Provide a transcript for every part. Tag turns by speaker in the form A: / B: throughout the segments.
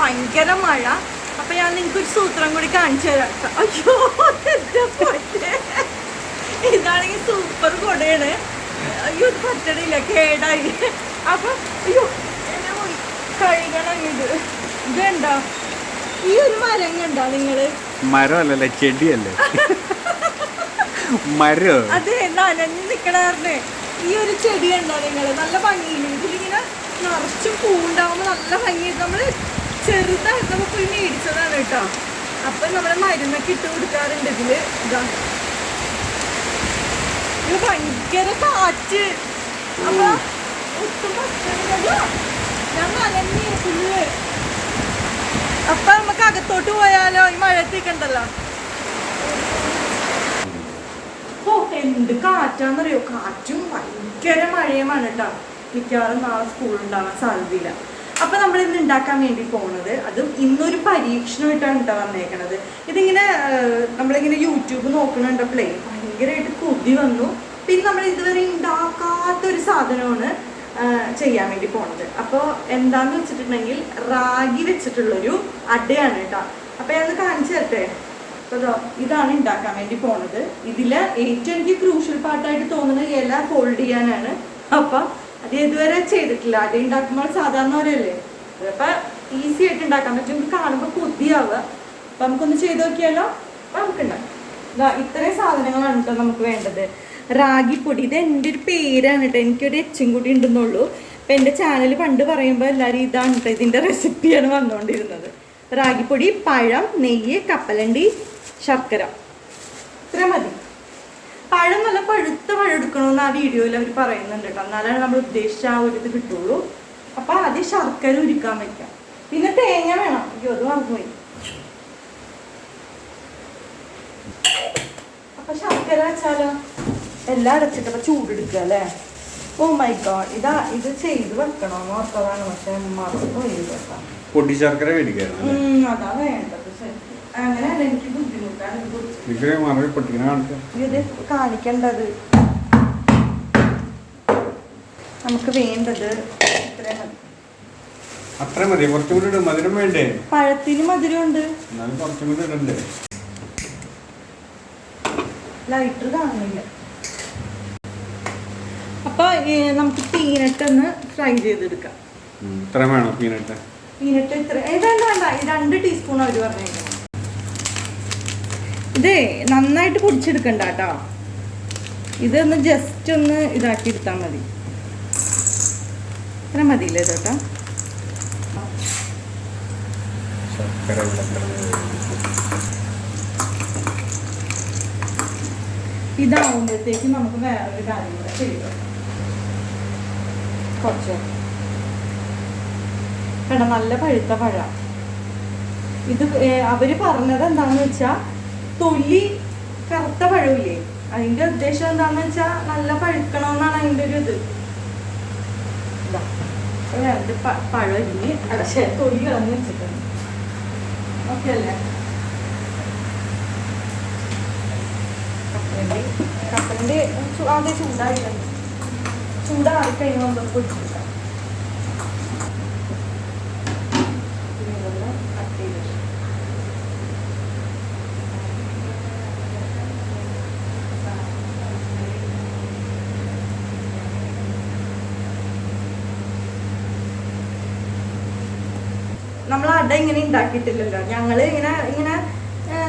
A: മഴ. അപ്പൊ ഞാൻ നിങ്ങൾക്ക് ഒരു സൂത്രം കൂടി കാണിച്ചു തരാം. അയ്യോ. ഇതാണെങ്കിൽ സൂപ്പർ കൊടയാണ്. അയ്യോ ഇത് പറ്റണില്ല കേടായി. അപ്പൊ അയ്യോ എന്നെ പോയി കഴുകണം ഇത് ഇതുണ്ടോ ഈ ഒരു മരം കണ്ടോ നിങ്ങൾ?
B: മരമല്ലല്ലേ ചെടിയല്ലേ? മരം?
A: അതെ നനഞ്ഞു നിക്കണാറിന് ഈ ഒരു ചെടി ഉണ്ടോ നിങ്ങൾ? നല്ല ഭംഗിയില്ല? ഇതിലിങ്ങനെ നിറച്ചും പൂണ്ടാവുമ്പോ നല്ല ഭംഗി നമ്മൾ ചെറുതായിരുന്നപ്പോ പോയി മേടിച്ചതാണ് കേട്ടോ. അപ്പൊ നമ്മൾ മരുന്നൊക്കെ ഇട്ട് കൊടുക്കാറുണ്ട് ഇതിൽ. ഇതാ. ഇത് ഭയങ്കര കാറ്റ്. അപ്പൊ ഒട്ടും. ഞാൻ ഫുള്ള് അപ്പൊ നമുക്ക് അകത്തോട്ട് പോയാലോ? ഈ മഴത്തേക്കുണ്ടല്ലോ ഓ എന്ത് കാറ്റാന്നറിയോ? കാറ്റും ഭയങ്കര മഴയുമാണ് കേട്ടോ. മിക്കവാറും നാളെ സ്കൂളുണ്ടാവാൻ സാധ്യതയില്ല. അപ്പൊ നമ്മൾ ഇന്ന് ഉണ്ടാക്കാൻ വേണ്ടി പോണത് അതും ഇന്നൊരു പരീക്ഷണമായിട്ടാണ് കേട്ടോ വന്നേക്കണത്. ഇതിങ്ങനെ നമ്മളിങ്ങനെ യൂട്യൂബ് നോക്കണുണ്ടപ്പോഴേ ഭയങ്കരമായിട്ട് കൊതി വന്നു. പിന്നെ നമ്മൾ ഇതുവരെ ഉണ്ടാക്കാത്ത ഒരു സാധനമാണ് ചെയ്യാൻ വേണ്ടി പോണത്. അപ്പോൾ എന്താന്ന് വെച്ചിട്ടുണ്ടെങ്കിൽ റാഗി വെച്ചിട്ടുള്ളൊരു അടയാണ് കേട്ടോ. അപ്പൊ ഞാൻ കാണിച്ചു തരട്ടെ? അപ്പൊ ഇതാണ് ഉണ്ടാക്കാൻ വേണ്ടി പോണത്. ഇതിൽ ഏറ്റവും എനിക്ക് ക്രൂഷ്യൽ പാർട്ടായിട്ട് തോന്നുന്നത് ഇല ഫോൾഡ് ചെയ്യാനാണ്. അപ്പൊ അത് ഇതുവരെ ചെയ്തിട്ടില്ല. അടി ഉണ്ടാക്കുമ്പോൾ സാധാരണ പോലെയല്ലേ അപ്പൊ ഈസി ആയിട്ട് ഉണ്ടാക്കാൻ പറ്റും. നമുക്ക് കാണുമ്പോൾ കൊതിയാവുക. അപ്പൊ നമുക്കൊന്ന് ചെയ്ത് നോക്കിയാലോ? അപ്പൊ നമുക്ക് ഉണ്ടാക്കാം. ഇത്രയും സാധനങ്ങളാണ് കേട്ടോ നമുക്ക് വേണ്ടത്. റാഗിപ്പൊടി. ഇത് എന്റെ ഒരു പേരാണ് കേട്ടോ. എനിക്കൊരു എച്ചും കൂടി ഉണ്ടെന്നുള്ളൂ. അപ്പം എന്റെ ചാനൽ പണ്ട് പറയുമ്പോൾ എല്ലാവരും ഇതാണ് കേട്ടോ ഇതിന്റെ റെസിപ്പിയാണ് വന്നുകൊണ്ടിരുന്നത് റാഗിപ്പൊടി പഴം നെയ്യ് കപ്പലണ്ടി ശർക്കര. ഇത്ര മതി. പഴം നല്ല പഴുത്ത പഴം എടുക്കണമെന്ന് ആ വീഡിയോയിൽ അവർ പറയുന്നുണ്ട് കേട്ടോ. എന്നാലാണ് നമ്മൾ ഉദ്ദേശിച്ച ആ ഒരു ഇത് കിട്ടുള്ളൂ. അപ്പൊ ആദ്യം ശർക്കര ഉരുക്കാൻ വയ്ക്കാം പിന്നെ തേങ്ങ വേണം. അയ്യോ അത് മറന്നുപോയി. അപ്പൊ ശർക്കര വെച്ചാലോ? എല്ലാം അടച്ചിട്ട് അപ്പൊ ചൂടെടുക്കുക അല്ലേ? Oh my god. ഇതാ ഇത് ചെയ്ത് വെക്കണമെന്ന് ഓർത്തതാണ്. പക്ഷെ മറന്നുപോയി കേട്ടോ.
B: പൊടി ശർക്കര
A: അതാ വേണ്ടത്. ശരി. അങ്ങനെയല്ല എനിക്ക് ബുദ്ധിമുട്ടാണ് ഇത് കാണിക്കേണ്ടത് നമുക്ക് വേണ്ടത്
B: അത്ര മതി. കുറച്ചും കൂടി ഇടും മധുരം വേണ്ടേ?
A: പഴത്തിന് മധുരമുണ്ട്.
B: എന്നാലും കുറച്ചും കൂടി ഇടണ്ടേ?
A: ലൈറ്റർ കാണുന്നില്ല. അപ്പൊ നമുക്ക് പീനട്ട് ഒന്ന് ഫ്രൈ ചെയ്തെടുക്കാം.
B: ഇത്ര വേണോ പീനട്ട്
A: പീനട്ട് ഇത്ര ഏതാണ്ട് വേണ്ട രണ്ട് ടീസ്പൂൺ അവർ പറഞ്ഞേക്കണം ഇതേ നന്നായിട്ട് പൊടിച്ചെടുക്കണ്ട കേട്ടോ ഇതൊന്ന് ജസ്റ്റ് ഒന്ന് ഇതാക്കി എടുത്താൽ മതി. ഇത്ര മതിയില്ലേ ചേട്ടാ ഇതാവുമ്പോഴത്തേക്ക് നമുക്ക് വേറൊരു കാര്യം കൂടെ ചെയ്തു കുറച്ച്. കേട്ടോ നല്ല പഴുത്ത പഴ. ഇത് അവർ പറഞ്ഞത് എന്താന്ന് വെച്ചാ തൊലി കറുത്ത പഴവില്ലേ അതിന്റെ ഉദ്ദേശം എന്താന്ന് വെച്ചാ നല്ല പഴുക്കണമെന്നാണ് അതിന്റെ ഒരു ഇത്. ഇതാ. അപ്പൊ രണ്ട് പ- പഴം തൊലി കളഞ്ഞു വെച്ചിട്ടുണ്ട്. ഓക്കെ അല്ലേ? കപ്പലിന്റെ ആദ്യം ചൂടായിട്ടുണ്ട്. ചൂടാറി കഴിയുമ്പോൾ നമുക്ക് പൊടിച്ചെടുക്കാം ഇനി ഇതൊന്ന് കട്ട് ചെയ്തിട്ട് നമ്മൾ അട ഇങ്ങനെ ഉണ്ടാക്കിയിട്ടില്ലല്ലോ. ഞങ്ങൾ ഇങ്ങനെ ഇങ്ങനെ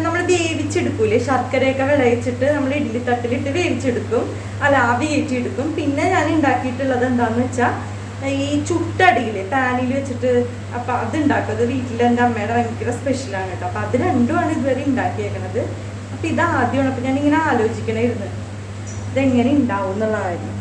A: നമ്മൾ വേവിച്ചെടുക്കൂലേ? ശർക്കരയൊക്കെ വിളയിച്ചിട്ട് നമ്മൾ ഇഡ്ഡലി തട്ടിലിട്ട് വേവിച്ചെടുക്കും. അല്ല ആവി കയറ്റിയെടുക്കും പിന്നെ ഞാൻ ഉണ്ടാക്കിയിട്ടുള്ളത് എന്താന്ന് വെച്ചാൽ ഈ ചുട്ടടിയില്ലേ? പാനിൽ വെച്ചിട്ട് അപ്പം അത് ഉണ്ടാക്കും അത് വീട്ടിൽ എന്റെ അമ്മയുടെ ഭയങ്കര സ്പെഷ്യലാണ് കേട്ടോ. അപ്പം അത് രണ്ടുമാണ് ഇതുവരെ ഉണ്ടാക്കിയേക്കുന്നത് അപ്പം ഇതാദ്യമാണ്. അപ്പം ഞാനിങ്ങനെ ആലോചിക്കണമായിരുന്നു ഇതെങ്ങനെ ഉണ്ടാവും എന്നുള്ള കാര്യം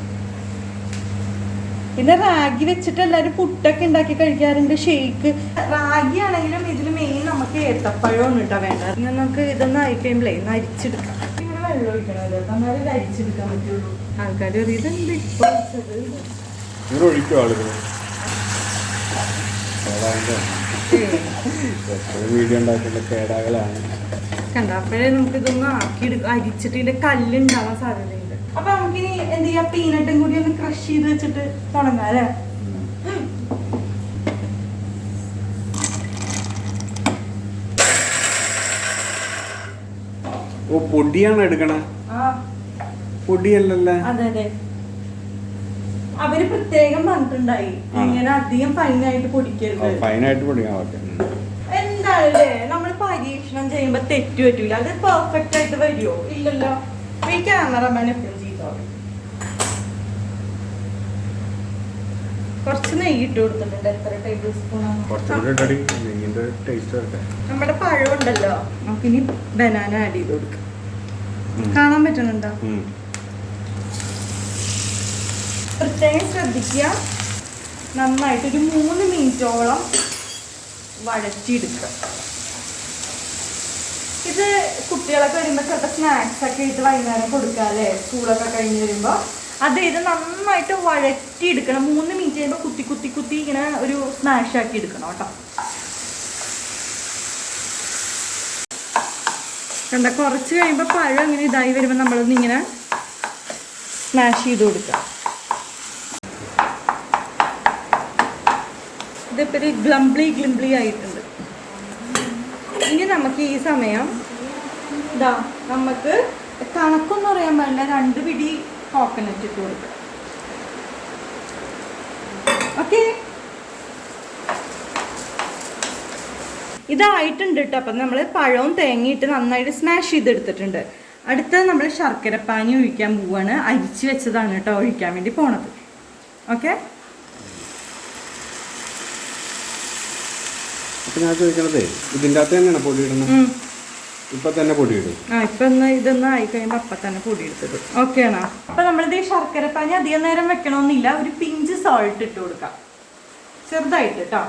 A: പിന്നെ റാഗി വെച്ചിട്ട് എല്ലാവരും പുട്ടൊക്കെ ഉണ്ടാക്കി കഴിക്കാറുണ്ട് ഷേക്ക് റാഗി ആണെങ്കിലും ഇതിൽ മെയിൻ നമുക്ക് ഏത്തപ്പഴമാണ് കേട്ടോ വേണ്ടത്. ഇനി നമുക്ക് ഇതൊന്ന് ആയി കഴിയുമ്പോഴേ ഒന്ന് അരിച്ചെടുക്കാം. ഇങ്ങനെ വെള്ളം ഒഴിക്കണം എന്നാലേ ഇത് അരിച്ചെടുക്കാൻ പറ്റുള്ളൂ. ആൾക്കാർ ഇതെന്ത് ഇപ്പൊ? വെച്ചത്?
B: ഇവർ ഒഴിക്കും വീഡിയോ ഉണ്ടാക്കുന്ന കേടാകലാണ്.
A: കണ്ട അപ്പോഴേ നമുക്ക് ഇതൊന്ന് ആക്കി അരിച്ചിട്ട് ഇതിന്റെ കല്ലുണ്ടാവാൻ സാധ്യതയുണ്ട് അപ്പൊ നമുക്കിനി എന്ത് ചെയ്യാം? പീനട്ടും കൂടി ഒന്ന് ക്രഷ് ചെയ്ത് വെച്ചിട്ട് തുടങ്ങാം അല്ലേ?
B: ഓ പൊടിയാണ് എടുക്കണ? പൊടിയല്ലല്ലേ?
A: അവർ പ്രത്യേകം പറഞ്ഞിട്ടുണ്ടായി. ഇങ്ങനെ അധികം ഫൈനായിട്ട് പൊടിക്കരുത്.
B: ഫൈനായിട്ട് പൊടിക്കാൻ
A: എന്താണല്ലേ നമ്മൾ പരീക്ഷണം ചെയ്യുമ്പോ തെറ്റു പറ്റൂല. അത് പെർഫെക്റ്റ് ആയിട്ട് വരുമോ ഇല്ലല്ലോ. ഈ ക്യാമറമാൻ എപ്പോഴും കുറച്ച് നെയ്യ് ഇട്ട് കൊടുത്തിട്ടുണ്ട്. എത്ര ടേബിൾ സ്പൂണാണ് നമ്മുടെ പഴം ഉണ്ടല്ലോ നമുക്കിനി ബനാന ആഡ് ചെയ്ത് കൊടുക്കാം. കാണാൻ പറ്റുന്നുണ്ടോ. പ്രത്യേകം ശ്രദ്ധിക്കുക. നന്നായിട്ട് ഒരു മൂന്ന് മിനിറ്റോളം വഴറ്റിയെടുക്കുക. ഇത് കുട്ടികളൊക്കെ വരുമ്പോൾ ചിലപ്പോൾ സ്നാക്സ് ഒക്കെ ആയിട്ട് വൈകുന്നേരം കൊടുക്കാല്ലേ? സ്കൂളൊക്കെ കഴിഞ്ഞ് വരുമ്പോൾ അത് ഇത് നന്നായിട്ട് വഴറ്റി എടുക്കണം മൂന്ന് മിനിറ്റ് കഴിയുമ്പോൾ കുത്തി കുത്തി കുത്തി ഇങ്ങനെ ഒരു സ്മാഷ് ആക്കി എടുക്കണം കേട്ടോ. കണ്ട കുറച്ച് കഴിയുമ്പോൾ പഴം ഇങ്ങനെ ഇതായി വരുമ്പോൾ നമ്മളൊന്ന് ഇങ്ങനെ സ്മാഷ് ചെയ്ത് കൊടുക്കുക. ഇതിപ്പോൾ ഒരു ഗ്ലംബ്ലി ഗ്ലിംബ്ലി ആയിട്ടുണ്ട്. ഇനി നമുക്ക് ഈ സമയം ഇതാ നമുക്ക് കണക്കൊന്നും അറിയാൻ പാടില്ല. രണ്ട് പിടി കോക്കനട്ട് ഇട്ട് കൊടുക്കുക. ഓക്കെ? ഇതായിട്ടുണ്ട് കേട്ടോ. അപ്പം നമ്മൾ പഴവും തേങ്ങയിട്ട് നന്നായിട്ട് സ്മാഷ് ചെയ്തെടുത്തിട്ടുണ്ട്. അടുത്ത നമ്മൾ ശർക്കരപ്പാനി ഒഴിക്കാൻ പോവാണ്. അരിച്ച് വെച്ചതാണ് കേട്ടോ ഒഴിക്കാൻ വേണ്ടി പോണത്. ഓക്കെ?
B: ഇതിന്റെ ഞാൻ ചോദിക്കണതേ ഇതിന്റെ അകത്ത് തന്നെയാണ് പൊടി ഇടുന്നത്? ഇപ്പൊ തന്നെ പൊടിയിടും.
A: ആ ഇപ്പൊ ഒന്ന് ഇതൊന്ന് ആയി കഴിയുമ്പോ അപ്പൊ തന്നെ പൊടിയെടുത്തത് ഓക്കെ ആണോ അപ്പൊ നമ്മളിത് ഈ ശർക്കരപ്പാനി അധികം നേരം വെക്കണമെന്നില്ല ഒരു പിഞ്ച് സോൾട്ട് ഇട്ട് കൊടുക്കാം. ചെറുതായിട്ട് കേട്ടോ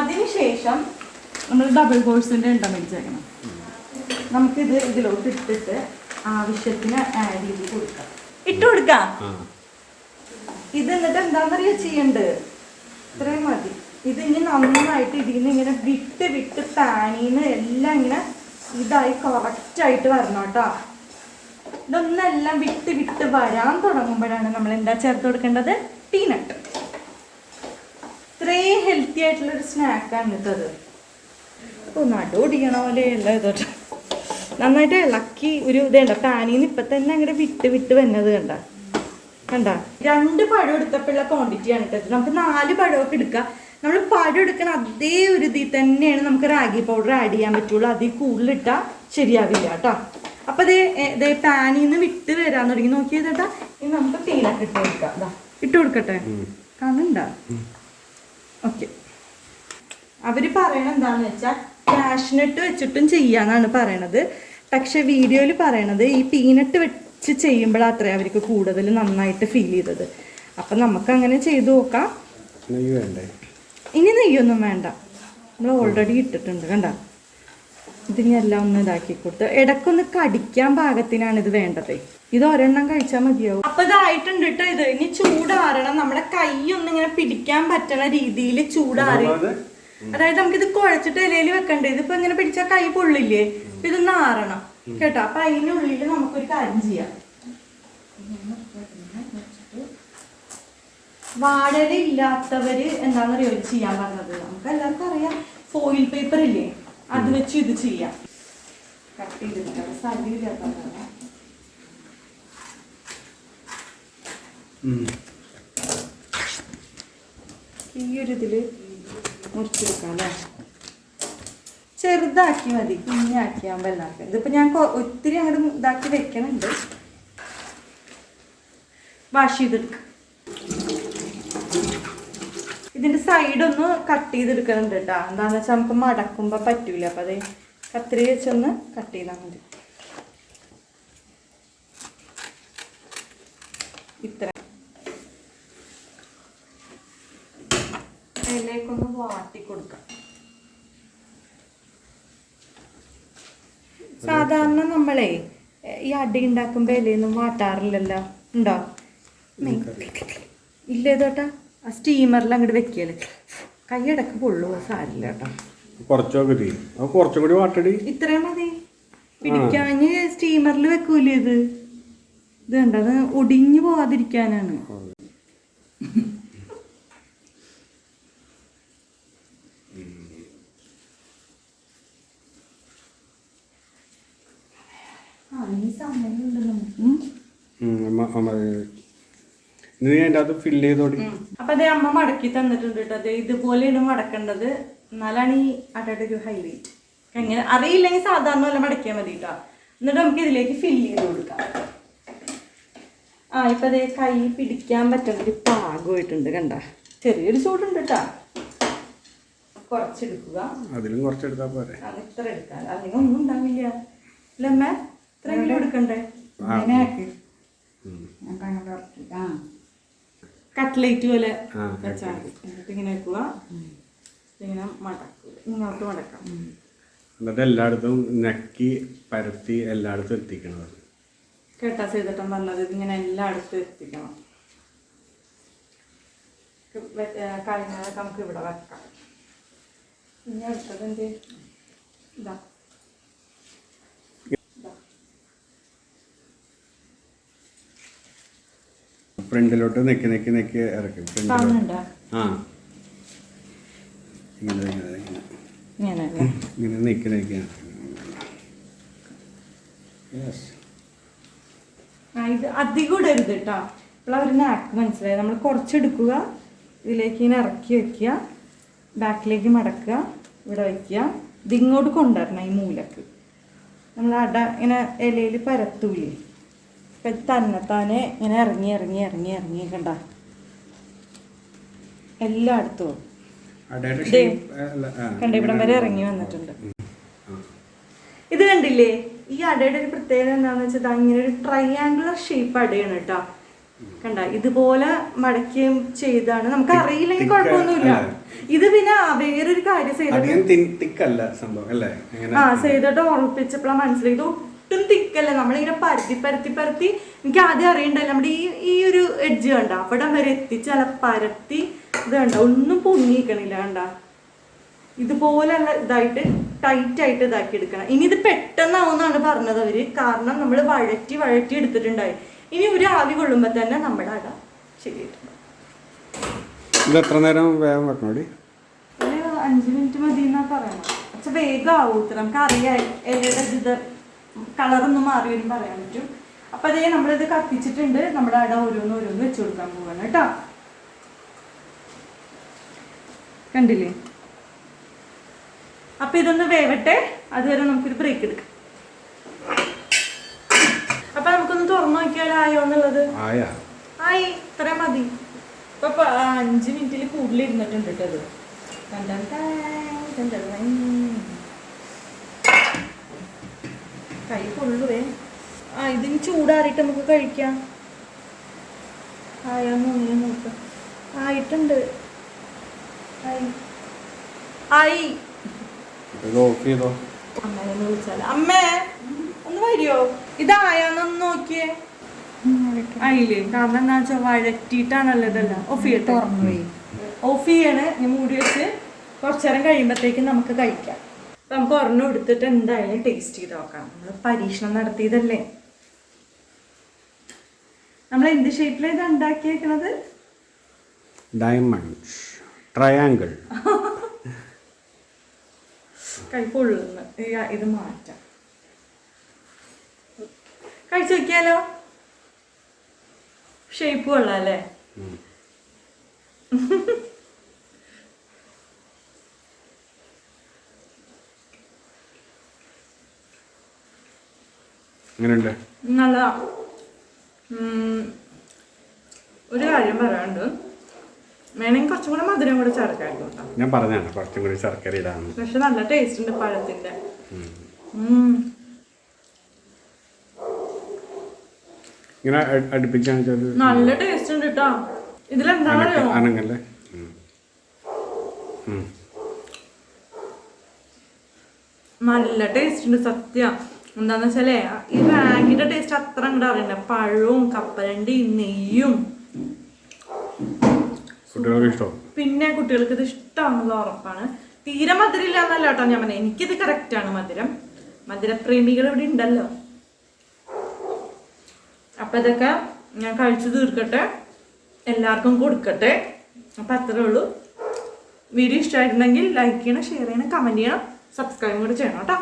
A: അതിനുശേഷം നമ്മൾ ഡബിൾ കോഴ്സിന്റെ ഉണ്ടോ മേടിച്ചേക്കണം നമുക്കിത് ഇതിലോട്ട് ഇട്ടിട്ട് ആവശ്യത്തിന് ആഡ് ചെയ്ത് കൊടുക്കാം. ഇട്ട് കൊടുക്കാം? ഇത് എന്നിട്ട് എന്താണെന്നറിയോ ചെയ്യണ്ട്? ഇത്രയും മതി. ഇത് ഇനി നന്നായിട്ട് ഇതിൽ നിന്ന് ഇങ്ങനെ വിട്ട് വിട്ട് പാനീന്ന് എല്ലാം ഇങ്ങനെ ഇതായി ആയിട്ട് വരണം കേട്ടോ. ഇതൊന്നെല്ലാം വിട്ട് വിട്ട് വരാൻ തുടങ്ങുമ്പോഴാണ് നമ്മൾ എന്താ ചേർത്ത് കൊടുക്കേണ്ടത്? പീനട്ട് ഇത്രയും ഹെൽത്തി ആയിട്ടുള്ള ഒരു സ്നാക്കാണ് ഇട്ടത് ഓ നടുപൊടിക്കണ പോലെ അല്ല? ഇതോട്ട് നന്നായിട്ട് ഇളക്കി ഒരു ഇതേണ്ട പാനീന്ന് ഇപ്പൊ തന്നെ അങ്ങോട്ട് വിട്ട് വിട്ട് വന്നത് കണ്ട. കണ്ട? രണ്ട് പഴം എടുത്തപ്പോഴുള്ള ക്വാണ്ടിറ്റി ആണ് കേട്ടത് നമുക്ക് നാല് പഴമൊക്കെ എടുക്കാം. നമ്മൾ പഴം എടുക്കണ അതേ ഒരു ഇതിൽ തന്നെയാണ് നമുക്ക് റാഗി പൗഡർ ആഡ് ചെയ്യാൻ പറ്റുള്ളൂ. അതിൽ കൂടുതലിട്ടാൽ ശരിയാവില്ല കേട്ടോ. അപ്പൊ ദേ പാനിൽ നിന്ന് വിട്ട് വരാൻ തുടങ്ങി. നോക്കിയത് കേട്ടാ ഇനി നമുക്ക് പീനട്ട് ഇട്ട് കൊടുക്കാം. ഇട്ട് കൊടുക്കട്ടെ. കാണുന്നുണ്ടോ? ഓക്കെ. അവർ പറയണ എന്താന്ന് വെച്ചാൽ കാഷ്നട്ട് വെച്ചിട്ടും ചെയ്യാന്നാണ് പറയണത്. പക്ഷെ വീഡിയോയിൽ പറയണത് ഈ പീനട്ട് വെച്ച് ചെയ്യുമ്പോഴത്രേ അവർക്ക് കൂടുതൽ നന്നായിട്ട് ഫീൽ ചെയ്തത്. അപ്പം നമുക്ക് അങ്ങനെ ചെയ്തു നോക്കാം.
B: വേണ്ടേ?
A: ഇനി നെയ്യൊന്നും വേണ്ട. നമ്മൾ ഓൾറെഡി ഇട്ടിട്ടുണ്ട് കണ്ട? ഇതിനി എല്ലാം ഒന്ന് ഇതാക്കി കൊടുത്ത് ഇടക്കൊന്ന് കടിക്കാൻ പാകത്തിനാണ് ഇത് വേണ്ടത്. ഇത് ഒരെണ്ണം കഴിച്ചാൽ മതിയാവും. അപ്പൊ ഇതായിട്ടുണ്ട് കേട്ടോ ഇത്. ഇനി ചൂടാറണം. നമ്മുടെ കൈ ഒന്നും ഇങ്ങനെ പിടിക്കാൻ പറ്റണ രീതിയിൽ ചൂടാറി.
B: അതായത്
A: നമുക്കിത് നമുക്ക് ഇത് കുഴച്ചിട്ട് ഇലയിൽ വെക്കണ്ടേ? ഇതിപ്പോ ഇങ്ങനെ പിടിച്ചാൽ കൈ പൊള്ളില്ലേ? ഇതൊന്ന് ആറണം. കേട്ടോ? അപ്പൊ അതിനുള്ളിൽ നമുക്കൊരു കാര്യം ചെയ്യാം. വാഴല ഇല്ലാത്തവര് എന്താണെന്നറിയോ ചെയ്യാൻ പറഞ്ഞത്? നമുക്ക് എല്ലാവർക്കും അറിയാം. ഫോയിൽ പേപ്പർ ഇല്ലേ? അത് വെച്ച് ഇത് ചെയ്യാം. കട്ട് ചെയ്തിട്ട് സ്ഥലമില്ലാത്തതാണ്
B: ഉം.
A: ഈ ഒരു ഇതിൽ മുറിച്ച് വെക്കാം അല്ലേ? ചെറുതാക്കി മതി. കുഞ്ഞാക്കിയാകുമ്പോൾ എല്ലാവർക്കും. ഇതിപ്പോ ഞാൻ ഒത്തിരി അങ്ങോട്ട് ഇതാക്കി വെക്കണുണ്ട്. വാഷ് ചെയ്തെടുക്കാം. ഇതിന്റെ സൈഡ് ഒന്ന് കട്ട് ചെയ്തെടുക്കുന്നുണ്ട് കേട്ടോ എന്താണെന്ന് വെച്ചാൽ നമുക്ക് മടക്കുമ്പോൾ പറ്റൂല. അപ്പം അത് കത്തിരി വെച്ചൊന്ന് കട്ട് ചെയ്താൽ മതി. ഇത്ര. അതിലേക്കൊന്ന് വാട്ടി കൊടുക്കാം. സാധാരണ നമ്മളെ ഈ അടി ഉണ്ടാക്കുമ്പോ ഇലയൊന്നും വാട്ടാറില്ലല്ലോ. ഉണ്ടോ? ഇല്ല തോട്ടാ ആ സ്റ്റീമറിൽ അങ്ങോട്ട് വെക്കൽ. കൈയടക്ക് പൊള്ളു സാരില്ല കേട്ടോ.
B: കുറച്ചൊക്കെ കുറച്ചും കൂടി വാട്ടടി.
A: ഇത്രയും മതി. പിടിക്കാഞ്ഞ് സ്റ്റീമറിൽ വെക്കൂലേ ഇത്? ഇത് കണ്ടത് ഒടിഞ്ഞു പോവാതിരിക്കാനാണ്. ഈ സമയമുണ്ടല്ലോ
B: ഉം, അമ്മ അമ്മ ഇനി നീ അതിന്റെ അകത്ത് ഫില്ല് ചെയ്തോടി
A: അപ്പൊ അതേ അമ്മ മടക്കി തന്നിട്ടുണ്ട് കേട്ടോ അതെ ഇതുപോലെയാണ് മടക്കേണ്ടത്. എന്നാലാണ് ഈ അടയുടെ ഒരു ഹൈലൈറ്റ് എങ്ങനെ? അറിയില്ലെങ്കിൽ സാധാരണ പോലെ മടക്കിയാൽ മതി കേട്ടോ എന്നിട്ട് നമുക്ക് ഇതിലേക്ക് ഫില്ല് ചെയ്ത് കൊടുക്കാം. ആ ഇപ്പൊ അതേ കൈ പിടിക്കാൻ പറ്റുന്നൊരു പാകമായിട്ടുണ്ട് കണ്ട. ചെറിയൊരു ചൂടുണ്ട് കേട്ടോ കുറച്ചെടുക്കുക.
B: അതിലും കുറച്ചെടുത്താൽ പോരെ.
A: അത് ഇത്ര എടുക്കാം അല്ലെങ്കിൽ ഒന്നും ഉണ്ടാവില്ല. അല്ലമ്മ ഇത്രയെങ്കിലും എടുക്കണ്ടേ
C: ഇങ്ങനെ ആക്ക്. ഞാൻ കണ്ണു ആ.
A: കട്ട്ലേറ്റ് പോലെ വെച്ചാൽ മതി. എന്നിട്ട് ഇങ്ങനെ വെക്കുക. ഇങ്ങനെ മടക്കുക. ഇങ്ങോട്ട് മടക്കാം.
B: എന്നിട്ട് എല്ലായിടത്തും നക്കി പരത്തി എല്ലായിടത്തും എത്തിക്കണത്.
A: കേട്ടാ ചെയ്തിട്ടും പറഞ്ഞത്. ഇതിങ്ങനെ എല്ലായിടത്തും എത്തിക്കണം. കാര്യങ്ങളൊക്കെ നമുക്ക് ഇവിടെ വെക്കാം. ഇനി അടുത്തത് എന്ത്? ഇതാ.
B: ഫ്രണ്ടിലോട്ട് നെക്കി നെക്കി നെക്കി ഇറക്കും ഫ്രണ്ടിലോട്ട്. ആ. ഇങ്ങനെ ഇങ്ങനെ ഇങ്ങനെ. ഇങ്ങനെ നെക്കി നെക്കി
A: ഇത് അധികം ഇടരുത് കേട്ടോ അപ്പോൾ ആക്ക് മനസ്സിലായി? നമ്മൾ കുറച്ചെടുക്കുക ഇതിലേക്ക് ഇങ്ങനെ ഇറക്കി വെക്കുക ബാക്കിലേക്ക് മടക്കുക ഇവിടെ വയ്ക്കുക ഇതിങ്ങോട്ട് കൊണ്ടുവരണം ഈ മൂലക്ക്. നമ്മൾ അട ഇങ്ങനെ ഇലയിൽ പരത്തൂലേ? ഇപ്പം തന്നെത്താനെ ഇങ്ങനെ ഇറങ്ങി ഇറങ്ങി ഇറങ്ങി ഇറങ്ങി കണ്ട. എല്ലായിടത്തും. കണ്ട ഇവിടം വരെ ഇറങ്ങി വന്നിട്ടുണ്ട്. ഇത് കണ്ടില്ലേ? ഈ അടയുടെ ഒരു പ്രത്യേകത എന്താണെന്ന് വെച്ചാൽ ഇങ്ങനെ ഒരു ട്രയാങ്കുലർ ഷേപ്പ് അടയാണ് കേട്ടോ. കണ്ട? ഇതുപോലെ മടക്കുകയും ചെയ്താണ്. നമുക്ക് അറിയില്ലെങ്കിൽ കുഴപ്പമൊന്നുമില്ല. ഇത് പിന്നെ വേറൊരു കാര്യം ചെയ്തിട്ട് ആ ചെയ്തിട്ട് ഉറപ്പിച്ചപ്പോഴാണ് മനസ്സിലായി ഇത് ഒട്ടും തിക്കല്ല. നമ്മളിങ്ങനെ പരത്തി പരത്തി പരത്തി. എനിക്ക് ആദ്യം അറിയണ്ടല്ലോ നമ്മുടെ ഈ ഈ ഒരു എഡ്ജ് കണ്ട അവിടെ വരെ എത്തിച്ച് അല്ല പരത്തി ഇത് കണ്ട. ഒന്നും പൊങ്ങിക്കണില്ല കണ്ട. ഇതുപോലെയുള്ള ഇതായിട്ട് ടൈറ്റ് ആയിട്ട് ഇതാക്കി എടുക്കണം. ഇനി ഇത് പെട്ടെന്നാവുന്നാണ് പറഞ്ഞത് അവർ. കാരണം നമ്മൾ വഴറ്റി വഴറ്റി എടുത്തിട്ടുണ്ടായി. ഇനി ഒരു ആവി കൊള്ളുമ്പോൾ തന്നെ നമ്മുടെ അട ശരിയായിട്ടുണ്ട്.
B: ഇത് എത്ര നേരം വേഗം വെക്കണോടി
A: ഒരു അഞ്ച് മിനിറ്റ് മതി എന്നാ പറയണം പക്ഷെ വേഗം ആവൂത്ര നമുക്ക് അറിയാം ഇലയുടെ ഇത് കളറൊന്നും മാറി വരും പറയാൻ പറ്റും. അപ്പൊ അതേ നമ്മളിത് കത്തിച്ചിട്ടുണ്ട്. നമ്മുടെ അവിടെ ഓരോന്ന് ഓരോന്ന് വെച്ചു കൊടുക്കാൻ പോവാണ് കേട്ടോ. കണ്ടില്ലേ? അപ്പൊ ഇതൊന്ന് വേവട്ടെ. അതുവരെ നമുക്കൊരു ബ്രേക്ക് എടുക്കാം. അപ്പൊ നമുക്കൊന്ന് തുറന്നു നോക്കിയാലോ ആയോ എന്നുള്ളത്?
B: ആയാ.
A: ഇത്ര മതി. ഇപ്പൊ അഞ്ചു മിനിറ്റിൽ കൂടുതൽ ഇരുന്നിട്ടുണ്ട് കേട്ടോ അത് ടൻ കൈ കൊള്ളുവേ ആ ഇതിന് ചൂടാറിയിട്ട് നമുക്ക് കഴിക്കാം. ആയാ ഒന്നിനെ നോക്ക് ആയിട്ടുണ്ട്. ആയി. ആയി. അമ്മേനെ അമ്മേ ഒന്ന് വരുമോ ഇതായാന്നൊന്ന് നോക്കിയേ. ആയില്ലേ? കാരണം എന്താ വെച്ചാൽ വഴറ്റിയിട്ടാണല്ലോ ഇതെല്ലാം. ഓഫ് ചെയ്യട്ടെ.
C: തുറന്നു പോയി
A: ഓഫ് ചെയ്യണേ. ഞാൻ മൂടി വെച്ച് കുറച്ചേരം കഴിയുമ്പോഴത്തേക്കും നമുക്ക് കഴിക്കാം. അപ്പൊ നമുക്ക് ഒരെണ്ണം എടുത്തിട്ട് എന്തായാലും ടേസ്റ്റ് ചെയ്ത് നോക്കാം. നമ്മൾ പരീക്ഷണം നടത്തിയതല്ലേ? നമ്മൾ എന്ത് ഷേപ്പിലാണ് ഇത് ഉണ്ടാക്കിയേക്കണത്?
B: ഡയമണ്ട് ട്രയാങ്കിൾ
A: കൈ പൊള്ളുന്നു. ഇത് മാറ്റാം. കഴിച്ചു നോക്കിയാലോ? ഷേപ്പ് കൊള്ളാം അല്ലേ?
B: എങ്ങനെയുണ്ട്?
A: നല്ലതാ ഒരു കാര്യം പറയാണ്ട് വേണമെങ്കിൽ കുറച്ചും കൂടെ മധുരം കൂടെ ചേർക്കായിരുന്നു
B: ഞാൻ പറഞ്ഞാണ് കുറച്ചും കൂടി ശർക്കര ഇടാന്ന്.
A: പക്ഷെ നല്ല ടേസ്റ്റ് ഉണ്ട് പഴത്തിന്റെ.
B: ഇങ്ങനെ അ- അടുപ്പിച്ചാണ് വെച്ചാൽ
A: നല്ല ടേസ്റ്റ് ഉണ്ട് കേട്ടോ.
B: ഇതിലെന്താണല്ലേ.
A: നല്ല ടേസ്റ്റ് ഉണ്ട് സത്യം. എന്താന്ന് വെച്ചാലേ ഈ റാഗിന്റെ ടേസ്റ്റ് അത്ര അങ്ങോട്ട് അറിയണ്ട പഴവും കപ്പലണ്ടിയും നെയ്യും. പിന്നെ കുട്ടികൾക്ക് ഇത് ഇഷ്ടമാണെന്നുള്ള ഉറപ്പാണ്. തീരെ മധുരമില്ല എന്നല്ല കേട്ടോ ഞാൻ പറഞ്ഞത് എനിക്കിത് correct ആണ് മധുരം. മധുരപ്രേമികൾ ഇവിടെ ഉണ്ടല്ലോ. അപ്പൊ ഇതൊക്കെ ഞാൻ കഴിച്ചു തീർക്കട്ടെ. എല്ലാവർക്കും കൊടുക്കട്ടെ. അപ്പൊ അത്രേ ഉള്ളൂ. വീഡിയോ ഇഷ്ടമായിട്ടുണ്ടെങ്കിൽ ലൈക്ക് ചെയ്യണം ഷെയർ ചെയ്യണം കമന്റ് ചെയ്യണം സബ്സ്ക്രൈബ് കൂടെ ചെയ്യണം കേട്ടോ.